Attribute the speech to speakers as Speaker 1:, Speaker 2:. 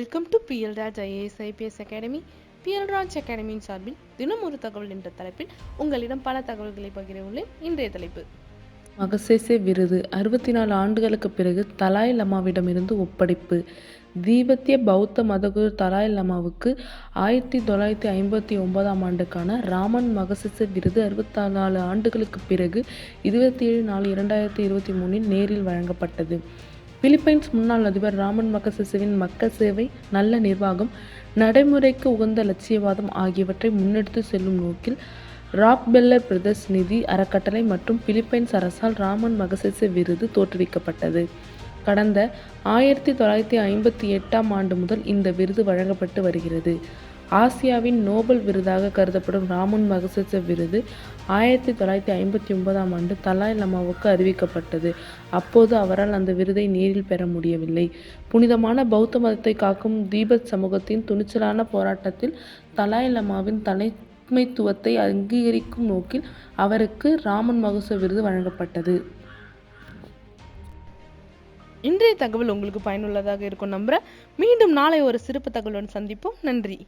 Speaker 1: Welcome to BL Raj IAS IPS academy BL Raj அகாடமியின் சார்பில் தினம் ஒரு தகவல் என்ற தலைப்பில் உங்களிடம் பல தகவல்களை பகிர உள்ளேன் இன்றைய தலைப்பு.
Speaker 2: மகசேசே விருது. அறுபத்தி நாலு ஆண்டுகளுக்கு பிறகு தலாய் லமாவிடமிருந்து ஒப்படைப்பு. தீபத்திய பௌத்த மதகுரு தலாய் லமாவுக்கு ஆயிரத்தி தொள்ளாயிரத்தி ஐம்பத்தி ஒன்பதாம் ஆண்டுக்கான ராமன் மகசேசே விருது அறுபத்தி நாலு ஆண்டுகளுக்கு பிறகு இருபத்தி ஏழு நாலு இரண்டாயிரத்தி இருபத்தி மூணில் நேரில் வழங்கப்பட்டது. பிலிப்பைன்ஸ் முன்னாள் அதிபர் ராமன் மகசிசுவின் மக்கள் சேவை நல்ல நிர்வாகம் நடைமுறைக்கு உகந்த லட்சியவாதம் ஆகியவற்றை முன்னெடுத்து செல்லும் நோக்கில் ராக்பெல்லர் பிரதர்ஸ் நிதி அறக்கட்டளை மற்றும் பிலிப்பைன்ஸ் அரசால் ராமன் மகசேசே விருது தோற்றுவிக்கப்பட்டது. கடந்த ஆயிரத்தி தொள்ளாயிரத்தி ஐம்பத்தி எட்டாம் ஆண்டு முதல் இந்த விருது வழங்கப்பட்டு வருகிறது. ஆசியாவின் நோபல் விருதாக கருதப்படும் ராமன் மகசச விருது ஆயிரத்தி தொள்ளாயிரத்தி ஐம்பத்தி ஒன்பதாம் ஆண்டு தலாய் லமாவுக்கு அறிவிக்கப்பட்டது. அப்போது அவரால் அந்த விருதை நேரில் பெற முடியவில்லை. புனிதமான பௌத்த மதத்தை காக்கும் தீபத் சமூகத்தின் துணிச்சலான போராட்டத்தில் தலாய் லமாவின் தலைமைத்துவத்தை அங்கீகரிக்கும் நோக்கில் அவருக்கு ராமன் மகச விருது வழங்கப்பட்டது.
Speaker 1: இன்றைய தகவல் உங்களுக்கு பயனுள்ளதாக இருக்கும் நம்புகிறேன் மீண்டும் நாளை ஒரு சிறப்பு தகவலுடன் சந்திப்போம். நன்றி.